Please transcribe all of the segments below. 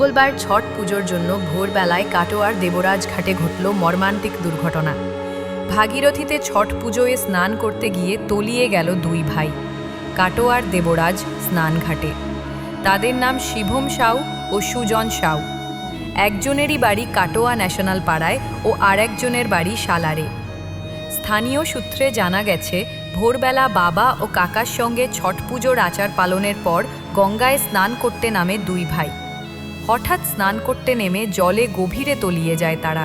মঙ্গলবার ছট পুজোর জন্য ভোরবেলায় কাটোয়ার দেবরাজ ঘাটে ঘটল মর্মান্তিক দুর্ঘটনা। ভাগীরথীতে ছট পুজোয় স্নান করতে গিয়ে তলিয়ে গেল দুই ভাই, কাটোয়ার দেবরাজ স্নান ঘাটে। তাদের নাম শিভম সাউ ও সুজন সাউ। একজনেরই বাড়ি কাটোয়া ন্যাশনাল পাড়ায় ও আরেকজনের বাড়ি সালারে। স্থানীয় সূত্রে জানা গেছে, ভোরবেলা বাবা ও কাকার সঙ্গে ছট পুজোর আচার পালনের পর গঙ্গায় স্নান করতে নামে দুই ভাই। হঠাৎ স্নান করতে নেমে জলে গভীরে তলিয়ে যায় তারা।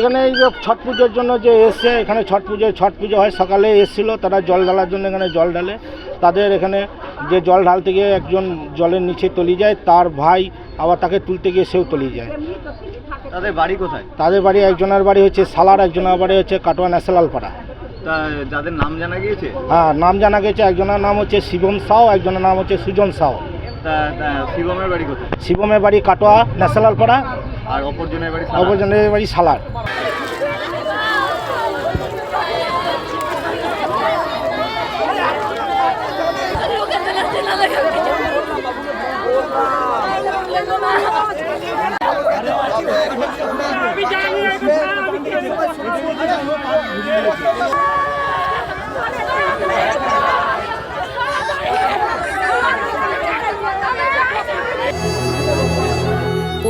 এখানে এই যে ছট পুজোর জন্য যে এসছে এখানে ছট পুজো ছট পুজো হয় সকালে এসছিল তারা জল ঢালার জন্য এখানে জল ঢালে। তাদের এখানে যে জল ঢালতে গিয়ে একজন জলের নিচে তলিয়ে যায় তার ভাই আবার তাকে তুলতে গিয়ে সেও তলিয়ে যায়। তাদের বাড়ি কোথায়? তাদের বাড়ি একজনের বাড়ি হচ্ছে সালার একজনের বাড়ি হচ্ছে কাটোয়া ন্যাশনাল পাড়া। যাদের নাম জানা গিয়েছে? হ্যাঁ নাম জানা গেছে একজনের নাম হচ্ছে শিবম সাও একজনের নাম হচ্ছে সুজন তা শিবমের বাড়ি কোথায়? শিবমের বাড়ি কাটোয়া ন্যাশনাল পাড়া। আর অপরজনের বাড়ি অপরজনের বাড়ি সালার।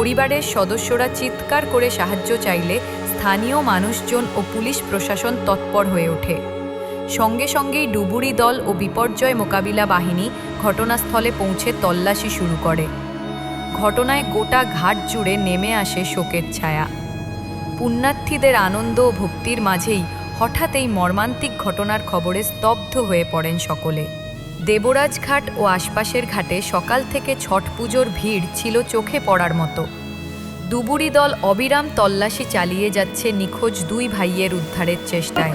পরিবারের সদস্যরা চিৎকার করে সাহায্য চাইলে স্থানীয় মানুষজন ও পুলিশ প্রশাসন তৎপর হয়ে ওঠে। সঙ্গে সঙ্গেই ডুবুরি দল ও বিপর্যয় মোকাবিলা বাহিনী ঘটনাস্থলে পৌঁছে তল্লাশি শুরু করে। ঘটনায় গোটা ঘাট জুড়ে নেমে আসে শোকের ছায়া। পুণ্যার্থীদের আনন্দ ও ভক্তির মাঝেই হঠাৎ এই মর্মান্তিক ঘটনার খবরে স্তব্ধ হয়ে পড়েন সকলে। দেবরাজ ঘাট ও আশপাশের ঘাটে সকাল থেকে ছট পুজোর ভিড় ছিল চোখে পড়ার মতো। দুবুরি দল অবিরাম তল্লাশি চালিয়ে যাচ্ছে নিখোঁজ দুই ভাইয়ের উদ্ধারের চেষ্টায়।